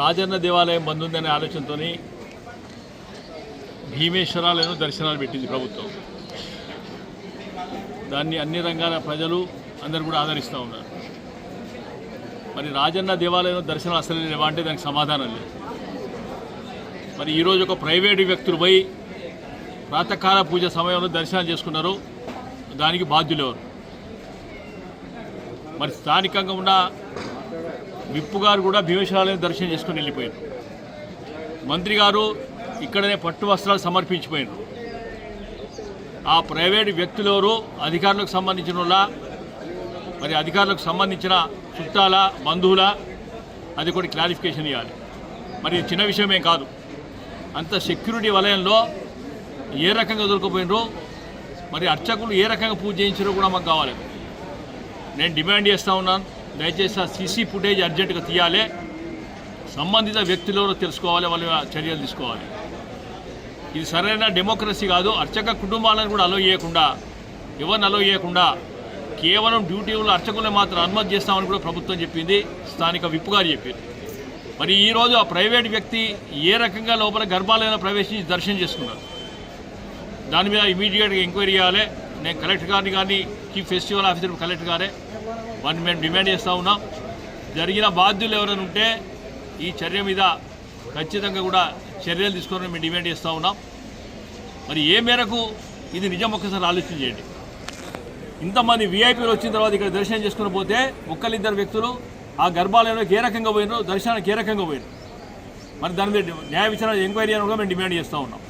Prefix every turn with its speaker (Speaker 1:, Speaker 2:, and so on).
Speaker 1: రాజన్న దేవాలయం బంద్ ఉందనే ఆలోచనతో భీమేశ్వరాలను దర్శనాలు పెట్టింది ప్రభుత్వం. దాన్ని అన్ని రంగాల ప్రజలు అందరూ కూడా ఆదరిస్తూ ఉన్నారు. మరి రాజన్న దేవాలయం దర్శనం అసలు లేవా అంటే దానికి సమాధానం లేదు. మరి ఈరోజు ఒక ప్రైవేటు వ్యక్తులు పోయి ప్రాతకాల పూజ సమయంలో దర్శనం చేసుకున్నారు. దానికి బాధ్యులు ఎవరు? మరి స్థానికంగా ఉన్న విప్పు గారు కూడా భీమేశ్వరాలయం దర్శనం చేసుకుని వెళ్ళిపోయారు. మంత్రి గారు ఇక్కడనే పట్టు వస్త్రాలు సమర్పించిపోయారు ఆ ప్రైవేట్ వ్యక్తులు ఎవరు? అధికారులకు సంబంధించిన వాళ్ళ? మరి అధికారులకు సంబంధించిన చుట్టాల బంధువుల? అది కూడా క్లారిఫికేషన్ ఇవ్వాలి. మరి చిన్న విషయమే కాదు. అంత సెక్యూరిటీ వలయంలో ఏ రకంగా దొరికిపోయినరో మరి అర్చకులు ఏ రకంగా పూజ చేయించారో కూడా మాకు కావాలి. నేను డిమాండ్ చేస్తూ ఉన్నాను. దయచేసి ఆ సీసీ ఫుటేజ్ అర్జెంటుగా తీయాలి. సంబంధిత వ్యక్తులు ఎవరో తెలుసుకోవాలి వాళ్ళ చర్యలు తీసుకోవాలి. ఇది సరైన డెమోక్రసీ కాదు అర్చక కుటుంబాలను కూడా అలో చేయకుండా ఎవరిని అలో చేయకుండా కేవలం డ్యూటీలు అర్చకులను మాత్రం అనుమతి చేస్తామని కూడా ప్రభుత్వం చెప్పింది స్థానిక విప్పు గారు చెప్పింది. మరి ఈరోజు ఆ ప్రైవేట్ వ్యక్తి ఏ రకంగా లోపల గర్భాలయంలో ప్రవేశించి దర్శనం చేసుకున్నారు? దాని మీద ఇమీడియట్గా ఎంక్వైరీ చేయాలి. నేను కలెక్టర్ గారిని కానీ చీఫ్ ఫెస్టివల్ ఆఫీసర్ కలెక్టర్ గారే. వారిని మేము డిమాండ్ చేస్తూ ఉన్నాం. జరిగిన బాధ్యులు ఎవరైనా ఉంటే ఈ చర్య మీద ఖచ్చితంగా కూడా చర్యలు తీసుకోవాలని మేము డిమాండ్ చేస్తూ ఉన్నాం. మరి ఏ మేరకు ఇది నిజం ఒక్కసారి ఆలోచన చేయండి. ఇంతమంది వీఐపీలు వచ్చిన తర్వాత ఇక్కడ దర్శనం చేసుకుని పోతే ఒక్కరిద్దరు వ్యక్తులు ఆ గర్భాలయంలోకి ఏ రకంగా పోయినారు దర్శనానికి ఏ రకంగా పోయినారు. మరి దాని మీద న్యాయ విచారణ ఎంక్వైరీ అని కూడా మేము డిమాండ్ చేస్తూ ఉన్నాం.